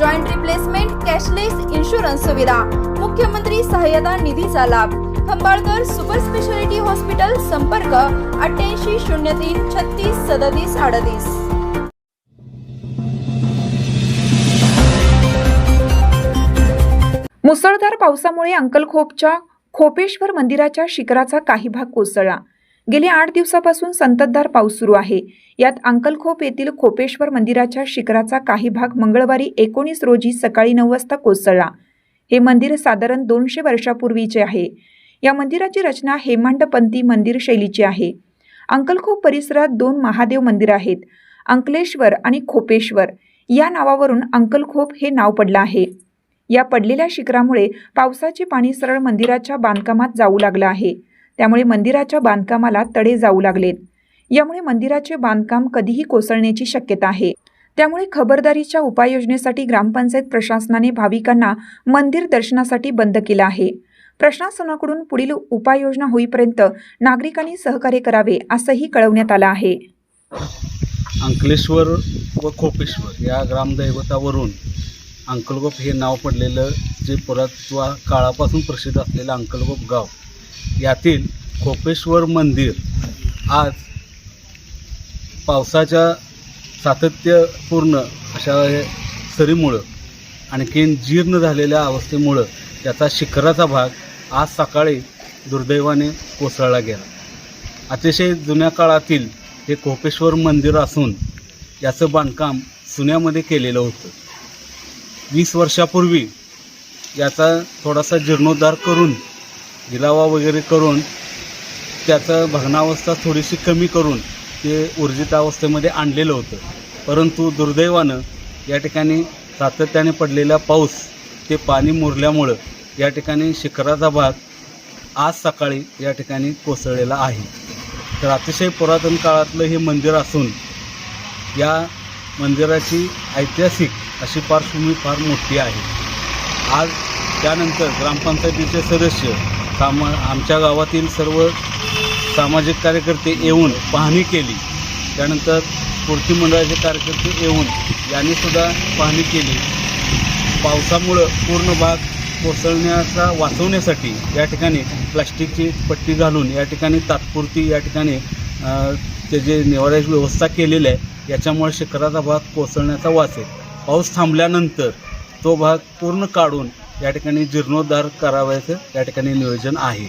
Joint replacement cashless insurance सुविधा. मुख्यमंत्री सहाय्यता निधीचा लाभ. खंबाळकर सुपर स्पेशालिटी हॉस्पिटल संपर्क अठ्ठ्याऐंशी शून्य तीन छत्तीस सदतीस अडतीस. मुसळधार पावसामुळे अंकलखोपच्या खोपेश्वर मंदिराच्या शिखराचा काही भाग कोसळला. गेल्या आठ दिवसापासून संततधार पाऊस सुरू आहे. यात अंकलखोप येथील खोपेश्वर मंदिराच्या शिखराचा काही भाग मंगळवारी एकोणीस रोजी सकाळी नऊ वाजता कोसळला. हे मंदिर साधारण दोनशे वर्षापूर्वीचे आहे. या मंदिराची रचना हेमांडपंथी मंदिर शैलीची आहे. अंकलखोप परिसरात दोन महादेव मंदिर आहेत अंकलेश्वर आणि खोपेश्वर. या नावावरून अंकलखोप हे नाव पडलं आहे. या पडलेल्या शिखरामुळे पावसाचे पाणी सरळ मंदिराच्या बांधकामात जाऊ लागलं आहे. त्यामुळे मंदिराच्या बांधकामाला तडे जाऊ लागलेत. यामुळे मंदिराचे बांधकाम कधीही कोसळण्याची शक्यता आहे. त्यामुळे खबरदारीच्या उपाययोजनेसाठी ग्रामपंचायत प्रशासनाने भाविकांना मंदिर दर्शनासाठी बंद केलं आहे. प्रशासनाकडून पुढील उपाययोजना होईपर्यंत नागरिकांनी सहकार्य करावे असंही कळवण्यात आलं आहे. अंकलेश्वर व खोपेश्वर या ग्रामदैवतावरून अंकलगोप हे नाव पडलेलं जे पुरातत्व काळापासून प्रसिद्ध असलेलं अंकलगोप गाव यातील कोपेश्वर मंदिर आज पावसाच्या सातत्यपूर्ण अशा सरीमुळं आणखीन जीर्ण झालेल्या अवस्थेमुळं त्याचा शिखराचा भाग आज सकाळी दुर्दैवाने कोसळला गेला. अतिशय जुन्या काळातील हे कोपेश्वर मंदिर असून याचं बांधकाम सुन्यामध्ये केलेलं होतं. वीस वर्षापूर्वी याचा थोडासा जीर्णोद्धार करून गिलावा वगैरे करून त्याचं भग्नावस्था थोडीशी कमी करून ते ऊर्जित अवस्थेमध्ये आणलेलं होतं. परंतु दुर्दैवानं या ठिकाणी सातत्याने पडलेला पाऊस ते पाणी मुरल्यामुळं या ठिकाणी शिखराचा भाग आज सकाळी या ठिकाणी कोसळलेला आहे. तर अतिशय पुरातन काळातलं हे मंदिर असून या मंदिराची ऐतिहासिक अशी पार्श्वभूमी फार मोठी आहे. आज त्यानंतर ग्रामपंचायतीचे सदस्य सामा आमच्या गावातील सर्व सामाजिक कार्यकर्ते येऊन पाहणी केली. त्यानंतर स्फूर्ती मंडळाचे कार्यकर्ते येऊन यांनीसुद्धा पाहणी केली. पावसामुळं पूर्ण भाग कोसळण्याचा वाचवण्यासाठी या ठिकाणी प्लास्टिकची पट्टी घालून या ठिकाणी तात्पुरती या ठिकाणी अ, त्याचे निवाऱ्याची व्यवस्था केलेली आहे याच्यामुळे शिखराचा भाग कोसळण्याचा वाचेल पाऊस थांबल्यानंतर तो भाग पूर्ण काढून या ठिकाणी जीर्णोद्धार करावायचं या ठिकाणी नियोजन आहे.